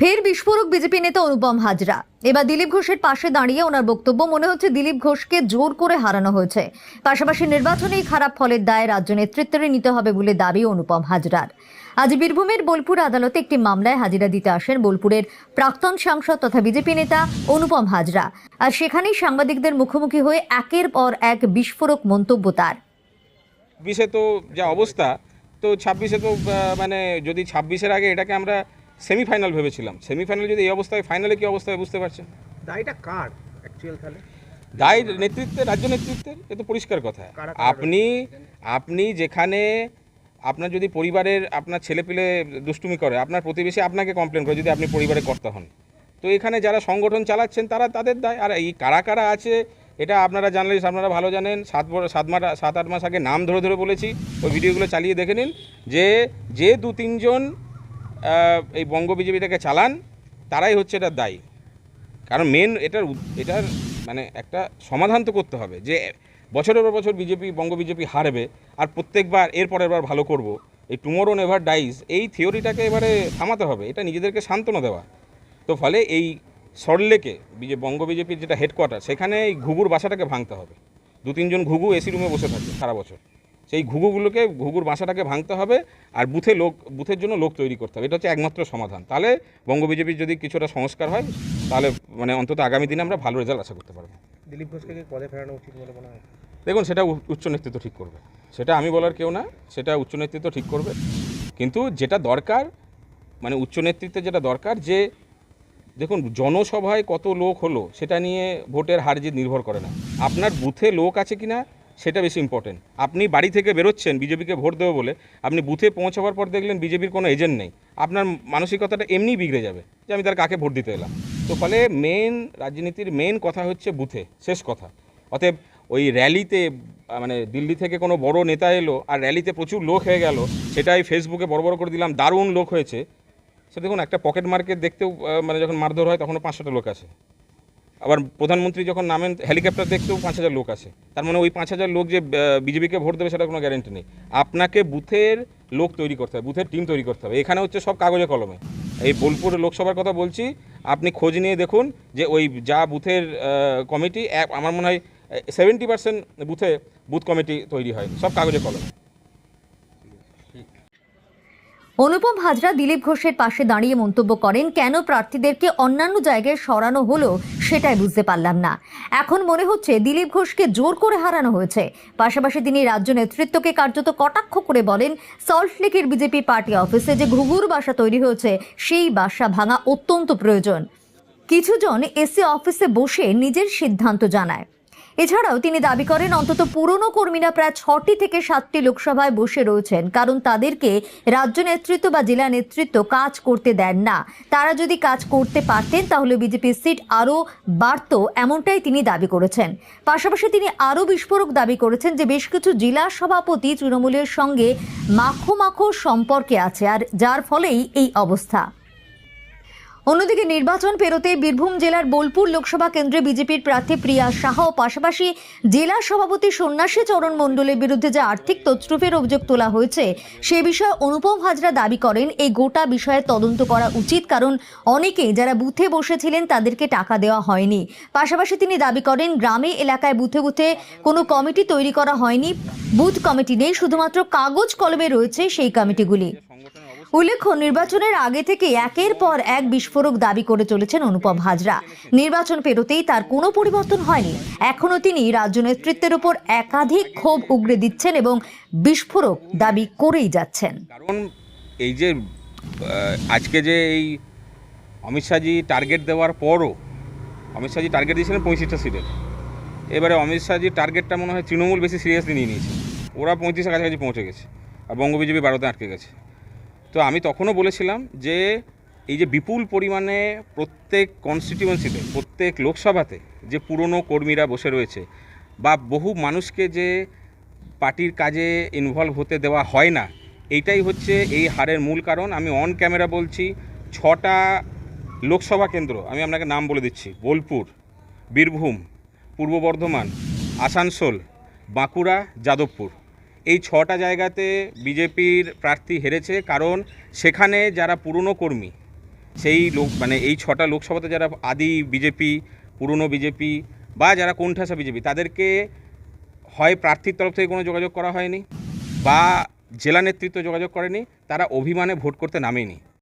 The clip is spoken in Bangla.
ফের বিস্ফোরক বিজেপি নেতা অনুপম হাজরা। এবার দিলীপ ঘোষের পাশে দাঁড়িয়ে ওনার বক্তব্য মনে হচ্ছে দিলীপ ঘোষকে জোর করে হারানো হয়েছে। পাশাপাশি নির্বাচনেই খারাপ ফলের দায় রাজ্য নেতৃত্বেরই নিতে হবে বলে দাবি অনুপম হাজরার। আজ বীরভূমের বোলপুর আদালতে একটি মামলায় হাজিরা দিতে আসেন বোলপুরের প্রাক্তন সাংসদ তথা বিজেপি নেতা অনুপম হাজরা। আর সেখানেই সাংবাদিকদের মুখোমুখি হয়ে একের পর এক বিস্ফোরক মন্তব্য তার। ছাব্বিশে তো যা অবস্থা, তো ছাব্বিশে তো মানে যদি ছাব্বিশের আগে এটাকে আমরা সেমিফাইনাল ভেবেছিলাম। সেমিফাইনাল যদি এই অবস্থায় ফাইনালে কি অবস্থায় বুঝতে পারছেন দায়টা কার অ্যাকচুয়াল তাহলে? দায় নেতৃত্বে রাজ্য নেতৃত্বের এ তো পরিষ্কার কথা। আপনি আপনি যেখানে আপনার যদি পরিবারের আপনার ছেলেপিলে দুষ্টুমি করে আপনার প্রতিবেশী আপনাকে কমপ্লেন করে যদি আপনি পরিবারে কর্তা হন। তো এখানে যারা সংগঠন চালাচ্ছেন তারা তাদের দায়। আর এই কারা কারা আছে এটা আপনারা জার্নালিস্ট আপনারা ভালো জানেন। সাত সাত মাস সাত আট মাস আগে নাম ধরে ধরে বলেছি। ওই ভিডিওগুলো চালিয়ে দেখে নিন যে যে দু তিনজন এই বঙ্গ বিজেপিটাকে চালান, তারাই হচ্ছে এটার দায়ী। কারণ মেন এটার এটার মানে একটা সমাধান তো করতে হবে যে বছরের পর বছর বিজেপি বঙ্গ বিজেপি হারবে, আর প্রত্যেকবার এর পরের বার ভালো করব। এই টুমোরো নেভার ডাইজ এই থিওরিটাকে এবারে থামাতে হবে, এটা নিজেদেরকে সান্ত্বনা দেওয়া। তো ফলে এই সরলেকে বিজে বঙ্গ বিজেপির যেটা হেডকোয়ার্টার সেখানে এই ঘুঘুর বাসাটাকে ভাঙতে হবে। দু তিনজন ঘুঘু এসি রুমে বসে থাকে সারা বছর। সেই ঘুঘুগুলোকে ঘুঘুর বাসাটাকে ভাঙতে হবে আর বুথে লোক বুথের জন্য লোক তৈরি করতে হবে। এটা হচ্ছে একমাত্র সমাধান। তাহলে বঙ্গ বিজেপির যদি কিছুটা সংস্কার হয় তাহলে মানে অন্তত আগামী দিনে আমরা ভালো রেজাল্ট আশা করতে পারব। দিলীপ ঘোষকে পদে ফেরানো উচিত বলে মনে হয়? দেখুন সেটা উচ্চ নেতৃত্ব ঠিক করবে। সেটা আমি বলার কেউ না সেটা উচ্চ নেতৃত্ব ঠিক করবে। কিন্তু যেটা দরকার মানে উচ্চ নেতৃত্বে যেটা দরকার যে দেখুন জনসভায় কত লোক হলো সেটা নিয়ে ভোটের হার জিত নির্ভর করে না। আপনার বুথে লোক আছে কিনা সেটা বেশি ইম্পর্টেন্ট আপনি বাড়ি থেকে বেরোচ্ছেন, বিজেপিকে ভোট দেবো বলে, আপনি বুথে পৌঁছাবার পর দেখলেন বিজেপির কোনো এজেন্ট নেই। আপনার মানসিকতাটা এমনিই বিগড়ে যাবে যে আমি তার কাকে ভোট দিতে এলাম। তো ফলে মেন রাজনীতির মেন কথা হচ্ছে বুথে, শেষ কথা। অতএব ওই র্যালিতে মানে দিল্লি থেকে কোনো বড় নেতা এলো আর র্যালিতে প্রচুর লোক হয়ে গেল, সেটাই ফেসবুকে বড় বড় করে দিলাম, দারুণ লোক হয়েছে। সে দেখুন, একটা পকেট মার্কেট দেখতেও মানে যখন মারধর হয় তখনও পাঁচশোটা লোক আছে। আবার প্রধানমন্ত্রী যখন নামেন হেলিকপ্টার দেখতেও পাঁচ হাজার লোক আছে তার মানে ওই পাঁচ হাজার লোক যে বিজেপিকে ভোট দেবে সেটা কোনো গ্যারেন্টি নেই। আপনাকে বুথের লোক তৈরি করতে হবে, বুথের টিম তৈরি করতে হবে। এখানে হচ্ছে সব কাগজে কলমে। এই বোলপুর লোকসভার কথা বলছি, আপনি খোঁজ নিয়ে দেখুন যে ওই যা বুথের কমিটি আমার মনে হয় সেভেন্টি পার্সেন্ট বুথে বুথ কমিটি তৈরি হয়, সব কাগজে কলমে। অনুপম হাজরা দিলীপ ঘোষের পাশে দাঁড়িয়ে মন্তব্য করেন, কেন প্রার্থীদেরকে অন্যান্য জায়গায় সরানো হলো সেটাই বুঝতে পারলাম না। এখন মনে হচ্ছে দিলীপ ঘোষকে জোর করে হারানো হয়েছে। পাশাপাশি তিনি রাজ্য নেতৃত্বকে কার্যত কটাক্ষ করে বলেন সল্টলেকের বিজেপি পার্টি অফিসে যে ঘুঘুর বাসা তৈরি হয়েছে, সেই বাসা ভাঙা অত্যন্ত প্রয়োজন। কিছুজন এসি অফিসে বসে নিজের সিদ্ধান্ত জানায়। এছাড়াও তিনি দাবি করেন, অন্তত পুরনো কর্মীরা প্রায় ছটি থেকে সাতটি লোকসভায় বসে রয়েছেন। কারণ তাদেরকে রাজ্য নেতৃত্ব বা জেলা নেতৃত্ব কাজ করতে দেন না। তারা যদি কাজ করতে পারতেন, তাহলে বিজেপির সিট আরও বাড়ত, এমনটাই তিনি দাবি করেছেন। পাশাপাশি তিনি আরও বিস্ফোরক দাবি করেছেন যে, বেশ কিছু জেলা সভাপতি তৃণমূলের সঙ্গে মাখো মাখো সম্পর্কে আছে, আর যার ফলেই এই অবস্থা। অন্যদিকে নির্বাচন পেরোতে বীরভূম জেলার বোলপুর লোকসভা কেন্দ্রে বিজেপির প্রার্থী প্রিয়া সাহা ও পাশাপাশি জেলা সভাপতি সন্ন্যাসী চরণ মণ্ডলের বিরুদ্ধে যে আর্থিক তছরুফের অভিযোগ তোলা হয়েছে, সে বিষয়ে অনুপম হাজরা দাবি করেন, এই গোটা বিষয়ে তদন্ত করা উচিত কারণ অনেকেই যারা বুথে বসেছিলেন তাদেরকে টাকা দেওয়া হয়নি। পাশাপাশি তিনি দাবি করেন, গ্রামে এলাকায় বুথে বুথে কোনো কমিটি তৈরি করা হয়নি, বুথ কমিটি নেই, শুধুমাত্র কাগজ কলমে রয়েছে সেই কমিটিগুলি। উল্লেখ্য, নির্বাচনের আগে থেকে একের পর এক বিস্ফোরক দাবি করে চলেছেন অনুপম হাজরা। নির্বাচন পেরোতেই তার কোনো পরিবর্তন হয়নি। এখনও তিনি রাজ্য নেতৃত্বের উপর একাধিক ক্ষোভ উগরে দিচ্ছেন এবং বিস্ফোরক দাবি করেই যাচ্ছেন। কারণ এই যে আজকে যে এই অমিত শাহজি টার্গেট দেওয়ার পরও, অমিত শাহজি টার্গেট দিয়েছিলেন পঁয়ত্রিশটা সিটের এবারে অমিত শাহজির টার্গেটটা মনে হয় তৃণমূল বেশি সিরিয়াসলি নিয়ে নিয়েছে। ওরা পঁয়ত্রিশের কাছাকাছি পৌঁছে গেছে। আর বঙ্গ বিজেপি বারোতে আটকে গেছে। তো আমি তখনও বলেছিলাম যে এই যে বিপুল পরিমাণে প্রত্যেক কনস্টিটিউয়েন্সিতে প্রত্যেক লোকসভাতে যে পুরনো কর্মীরা বসে রয়েছে বা বহু মানুষকে যে পার্টির কাজে ইনভলভ হতে দেওয়া হয় না, এইটাই হচ্ছে এই হারের মূল কারণ। আমি অন ক্যামেরা বলছি, ছটা লোকসভা কেন্দ্র, আমি আপনাকে নাম বলে দিচ্ছি, বোলপুর, বীরভূম, পূর্ব বর্ধমান, আসানসোল, বাঁকুড়া, যাদবপুর। এই ছটা জায়গাতে বিজেপির প্রার্থী হেরেছে, কারণ সেখানে যারা পুরনো কর্মী, সেই লোক মানে এই ছটা লোকসভাতে যারা আদি বিজেপি, পুরনো বিজেপি বা যারা কোণঠাসা বিজেপি, তাদেরকে হয় প্রার্থীর তরফ থেকে কোনো যোগাযোগ করা হয়নি বা জেলা নেতৃত্ব যোগাযোগ করেনি, তারা অভিমানে ভোট করতে নামেনি।